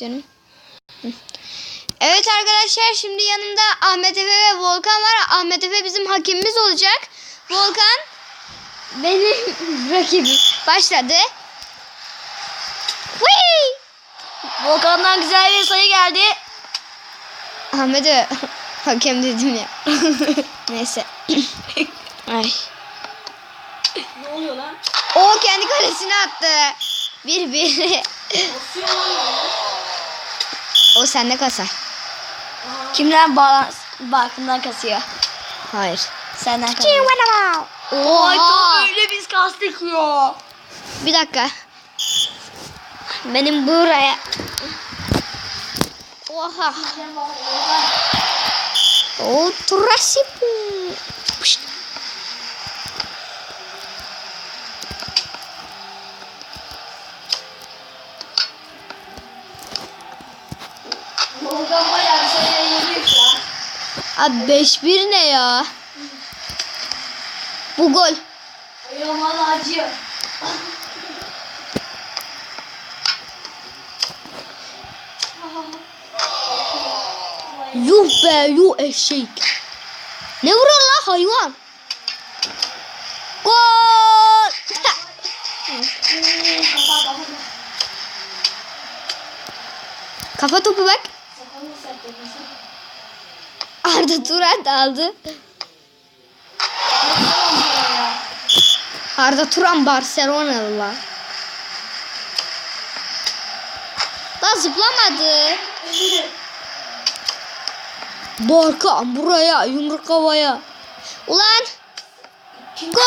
Canım. Evet arkadaşlar şimdi yanımda Ahmet Efe ve Volkan var. Ahmet Efe bizim hakemimiz olacak. Volkan benim rakibim. Başladı. Whee! Volkan'dan güzel bir sayı geldi. Ahmet'e hakem dedim ya. Neyse. Ay. Ne oluyor lan? O kendi kalesine attı. Bir bir. O sende kasa. Kimden balans bakımdan kasıyor? Hayır. Senden kasıyor. Oy Oha. öyle biz kastık ya. Bir dakika. Benim buraya. Oha. O turası. Pişt. Volkan bayağı bir sayıya yeniyor şu an. Abi 5-1 ne ya? Bu gol. Ayağım valla acıyor. Yuh be yuh eşek. Ne vuruyor lan hayvan? Gol. Kafa topu bak. Arda Turan aldı. Arda Turan Barcelonalı. Lan zıplamadı. Barkan buraya yumruk havaya. Ulan. Gol.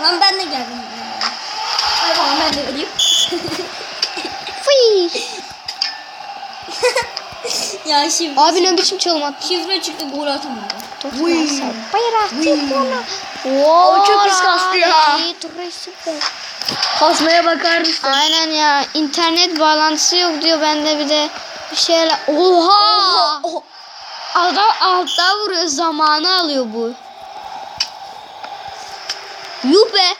Lan ben de geldim. Bana ben de vereyim. Fıy. ya şimdi Abi ne biçim çalım attı. şifre çıktı gol atamadı. Bayrak bana. O çok pis kastı ya. Süper. Kasmaya bakar mısın? Aynen ya. internet bağlantısı yok diyor. Bende bir de bir şeyler. Oha. Oh, Adam altta vuruyor. Zamanı alıyor bu. Yuh be.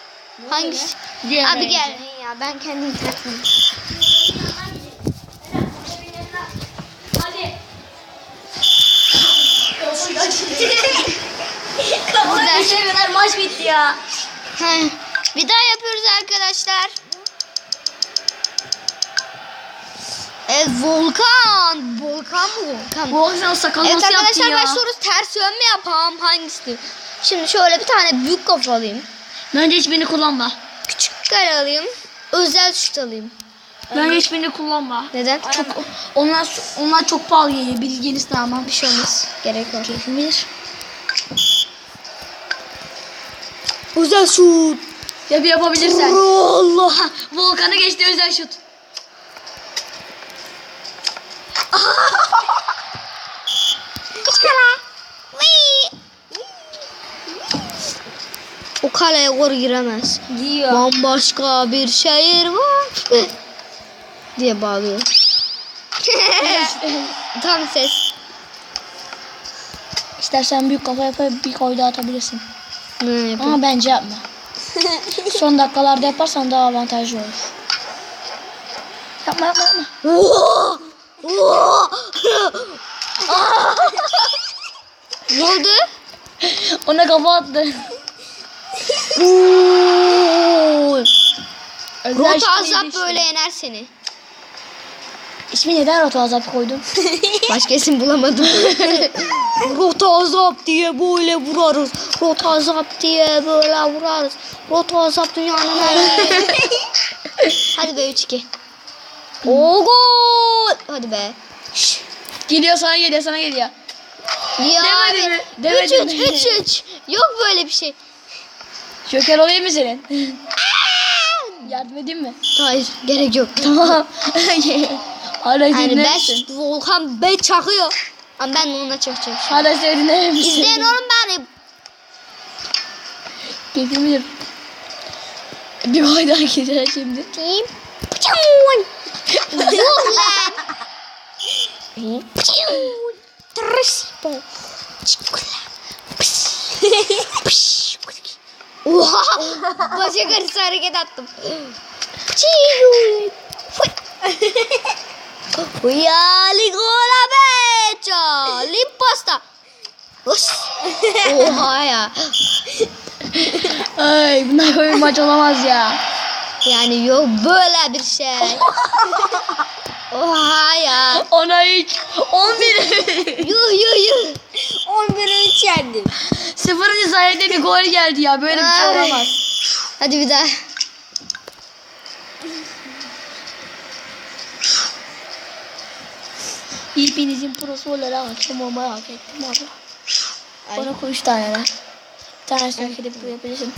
Hangisi? Abi gel ya. Ben kendim. Güzel. Güzel. kadar maç bitti ya. Bir daha yapıyoruz arkadaşlar. Evet Volkan. Volkan mı Volkan? Bu akşam sakal Evet nasıl yaptı arkadaşlar ya? başlıyoruz. Ters yön mü yapalım? Hangisi? Şimdi şöyle bir tane büyük kafa alayım. Bence hiçbirini kullanma. Küçük kare alayım. Özel şut alayım. Bence hiçbirini kullanma. Neden? Çok onlar onlar çok pahalı geliyor. Bilginiz tamam. bir şey olmaz. Gerek yok. Keyfimiz. Özel şut. Ya bir yapabilirsen. Allah. Ha, Volkan'ı geçti özel şut. Kara. O kaleye gol giremez. Diyor. Bambaşka bir şehir var. diye bağlıyor. Tam ses. İstersen büyük kafa yapıp bir koy daha atabilirsin. Ne yapayım? Ama bence yapma. Son dakikalarda yaparsan daha avantajlı olur. Yapma yapma yapma. Ne oldu? Ona kafa attı. Rota azap böyle yener seni. İsmi neden Rota Azap koydun? Başka isim bulamadım. Rota azap diye böyle vurarız. Rota azap diye böyle vurarız. Rota azap dünyanın her yeri. Hadi be 3-2. O gol. Hadi be. Şş. geliyor sana geliyor sana geliyor. Ya Demedi abi. mi? Demedi 3-3 mi? 3-3. Yok böyle bir şey. Joker olayım mı senin? Yardım edeyim mi? Hayır gerek yok. Tamam. Hala Yani ben? Volkan Bey çakıyor. Ama ben onunla çakacağım. Hala seni dinler misin? İzleyin oğlum beni. Keyfimiz Bir koy daha gider şimdi. Kim? Yok lan. Tırıs. Çikola. Pıs. Pıs. Oha! Bacak arası hareket attım. Çiğ. Ya ligola beça. Limpasta. Oha ya. Ay bunlar böyle maç olamaz ya. Yani yok böyle bir şey. Oha ya. Ona hiç 11. Yuh yuh yuh. 11'e 3 yendim. Sıfırıncı saniyede bir gol geldi ya. Böyle bir şey olamaz. Hadi bir daha. İlpinizin prosu olarak hakem olmayı hak ettim abi. Bana koy üç tane de. Bir tanesini hak edip yapabilirsin.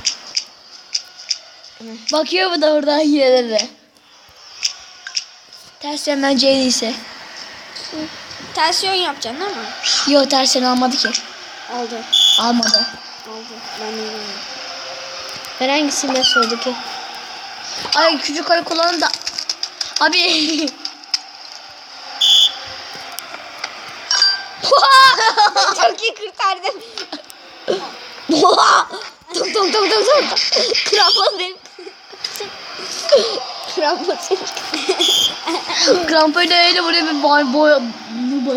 Bakıyor bu da oradan hileleri. Ters yönden C ise. Ters yön yapacaksın değil mi? Yok ters yön almadı ki. Oldu. Almadı. Oldu. Ben yedim. Ben hangisini sordu ki? Ay küçük ay kullanın da. Abi. Çok iyi kurtardım. Tok tok tok tok tok. Krampon benim. Krampon senin. Krampayı da öyle buraya bir boy boy.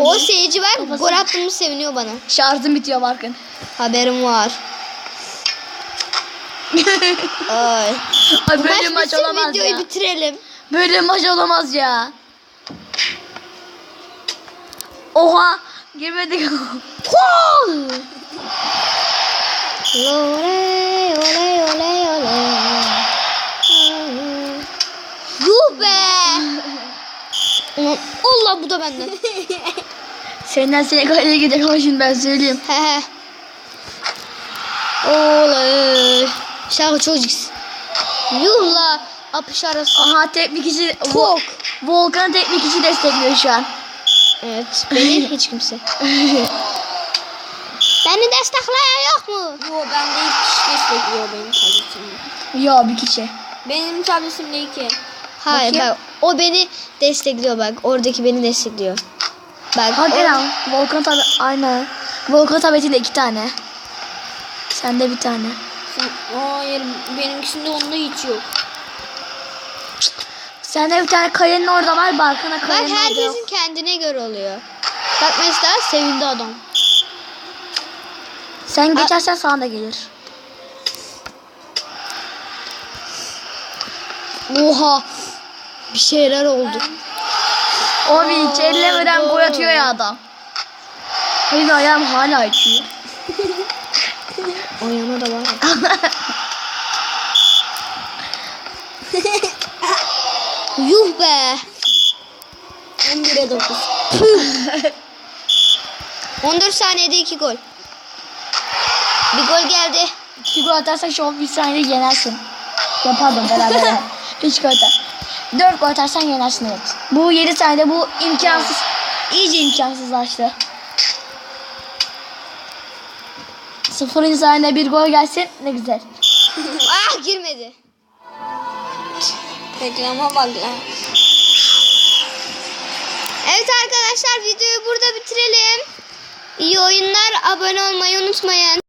O seyirci var Kafası- gol attığımı seviniyor bana. Şarjım bitiyor bakın. Haberim var. Ay. Ay Bu böyle maç maç olamaz videoyu ya. bitirelim. Böyle maç olamaz ya. Oha. Girmedik. Gol! Oley oley oley oley. Yuh be! Allah bu da benden. Senden Senegal'e gider şimdi ben söyleyeyim. He he. Oley. Şarkı çocuk. Yuh la. Apış arası. Aha teknik işi Çok. Volkan teknik işi destekliyor şu an. Evet. Beni hiç kimse. Beni destekleyen yok mu? Yo bende ilk kişi destekliyor benim tabletimde. Yo bir kişi. Benim tabletimde iki. Hayır Bakayım. bak o beni destekliyor bak. Oradaki beni destekliyor. Bak Hakikaten Volkan tabi aynı. Volkan tabletinde iki tane. Sende bir tane. Sen, hayır benimkisinde onda hiç yok. Sende bir tane kayanın orada var. Barkın'a o, bak kayanın orada yok. herkesin kendine göre oluyor. Bak mesela sevindi adam. Sen geçersen sana da gelir. Oha. Bir şeyler oldu. O bir hiç ellemeden gol atıyor ya adam. Benim ayağım hala acıyor. Yana da var. Yuh be. 11'e 9. 14 saniyede 2 gol. Bir gol geldi. Bir gol atarsan şu an bir saniyede yenersin. Ya pardon beraber. Üç gol atar. Dört gol atarsan yenersin evet. Bu yedi saniyede bu imkansız. İyice imkansızlaştı. Sıfırıncı saniyede bir gol gelsin ne güzel. Ah girmedi. Reklama bak lan. Evet arkadaşlar videoyu burada bitirelim. İyi oyunlar. Abone olmayı unutmayın.